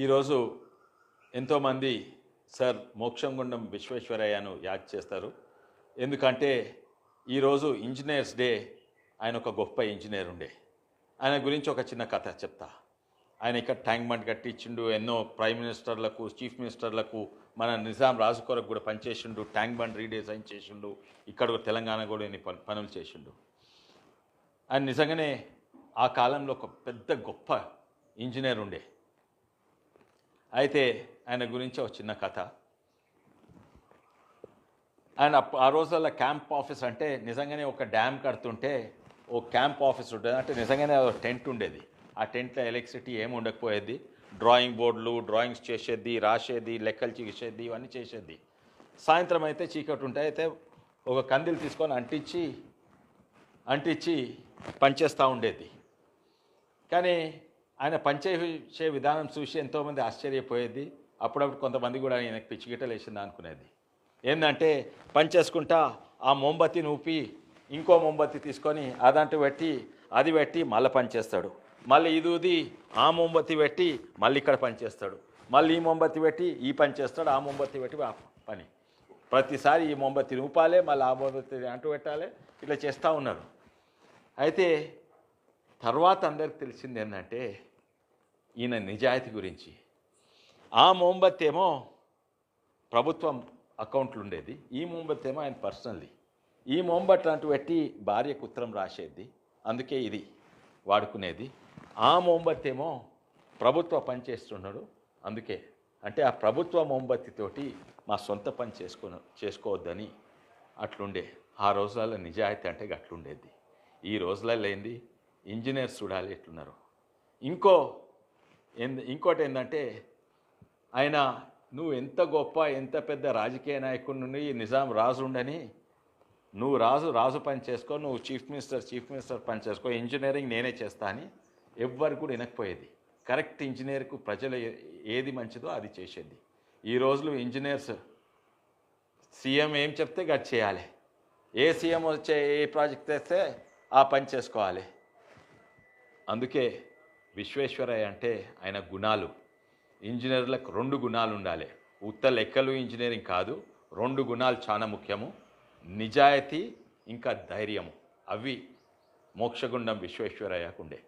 ఈరోజు ఎంతోమంది సార్ మోక్షం గుండం విశ్వేశ్వరయ్యను యాద్ చేస్తారు. ఎందుకంటే ఈరోజు ఇంజనీర్స్ డే ఆయన ఒక గొప్ప ఇంజనీర్ ఉండే. ఆయన గురించి ఒక చిన్న కథ చెప్తా. ఆయన ఇక్కడ ట్యాంక్ బండ్ కట్టించిండు ఎన్నో ప్రైమ్ మినిస్టర్లకు చీఫ్ మినిస్టర్లకు మన నిజాం రాజు కొరకు కూడా పనిచేసిండు ట్యాంక్ బండ్ రీడిజైన్ చేసిండు ఇక్కడ కూడా తెలంగాణ కూడా ఎన్ని పనులు చేసిండు. ఆయన నిజంగానే ఆ కాలంలో ఒక పెద్ద గొప్ప ఇంజనీర్ ఉండే. అయితే ఆయన గురించి ఒక చిన్న కథ. ఆయన ఆ రోజుల్లో క్యాంప్ ఆఫీస్ అంటే నిజంగానే ఒక డ్యామ్ కడుతుంటే ఓ క్యాంప్ ఆఫీస్ ఉండేది అంటే నిజంగానే ఒక టెంట్ ఉండేది. ఆ టెంట్లో ఎలక్ట్రిసిటీ ఏమి ఉండకపోయేది. డ్రాయింగ్ బోర్డులు డ్రాయింగ్స్ చేసేది రాసేది లెక్కలు చేసేది ఇవన్నీ చేసేది. సాయంత్రం అయితే చీకటి ఉంటే అయితే ఒక కందిలు తీసుకొని అంటించి అంటించి పనిచేస్తూ ఉండేది. కానీ ఆయన పనిచేసే విధానం చూసి ఎంతోమంది ఆశ్చర్యపోయేది. అప్పుడప్పుడు కొంతమంది కూడా ఆయనకు పిచ్చి వేసింది అనుకునేది. ఏంటంటే పని చేసుకుంటా ఆ మొంబత్తిని ఊపి ఇంకో మొంబత్తి తీసుకొని అదంటూ పెట్టి అది పెట్టి మళ్ళీ పని చేస్తాడు మళ్ళీ ఇది ఊది ఆ మొంబత్తి పెట్టి మళ్ళీ ఇక్కడ పని చేస్తాడు మళ్ళీ ఈ మొంబత్తి పెట్టి ఈ పని చేస్తాడు ఆ మొంబత్తి పెట్టి ఆ పని. ప్రతిసారి ఈ మొంబత్తిని ఊపాలి మళ్ళీ ఆ మొంబత్తిని అంటూ పెట్టాలి ఇట్లా చేస్తూ ఉన్నారు. అయితే తర్వాత అందరికి తెలిసింది ఏంటంటే ఈయన నిజాయితీ గురించి. ఆ మోంబత్ ఏమో ప్రభుత్వం అకౌంట్లు ఉండేది ఈ మోంబత్ ఏమో ఆయన పర్సనల్లీ ఈ మోంబట్ అంటూ పెట్టి భార్యకు ఉత్తరం రాసేది. అందుకే ఇది వాడుకునేది. ఆ మోంబత్ ఏమో ప్రభుత్వ పని చేస్తున్నాడు. అందుకే అంటే ఆ ప్రభుత్వ మోంబత్తితోటి మా సొంత పని చేసుకో చేసుకోవద్దని అట్లుండే. ఆ రోజులలో నిజాయితీ అంటే అట్లుండేది ఈ రోజులలో ఏంది? ఇంజనీర్స్ చూడాలి ఎట్లున్నారు. ఇంకో ఇంకోటి ఏంటంటే ఆయన నువ్వు ఎంత గొప్ప ఎంత పెద్ద రాజకీయ నాయకుడి నుండి నిజాం రాజు ఉండని నువ్వు రాజు రాజు పని చేసుకో నువ్వు చీఫ్ మినిస్టర్ చీఫ్ మినిస్టర్ పని చేసుకో ఇంజనీరింగ్ నేనే చేస్తా అని ఎవ్వరు కూడా వినకపోయేది. కరెక్ట్ ఇంజనీర్కు ప్రజలు ఏది మంచిదో అది చేసేది. ఈ రోజులు ఇంజనీర్స్ సీఎం ఏం చెప్తే గట్ చేయాలి. ఏ సీఎం వచ్చే ఏ ప్రాజెక్ట్ తెస్తే ఆ పని చేసుకోవాలి. అందుకే విశ్వేశ్వరయ్య అంటే ఆయన గుణాలు. ఇంజనీర్లకు రెండు గుణాలు ఉండాలి. ఉత్త లెక్కలు ఇంజనీరింగ్ కాదు రెండు గుణాలు చాలా ముఖ్యము. నిజాయితీ ఇంకా ధైర్యము. అవి మోక్షగుండం విశ్వేశ్వరయ్యకు ఉండే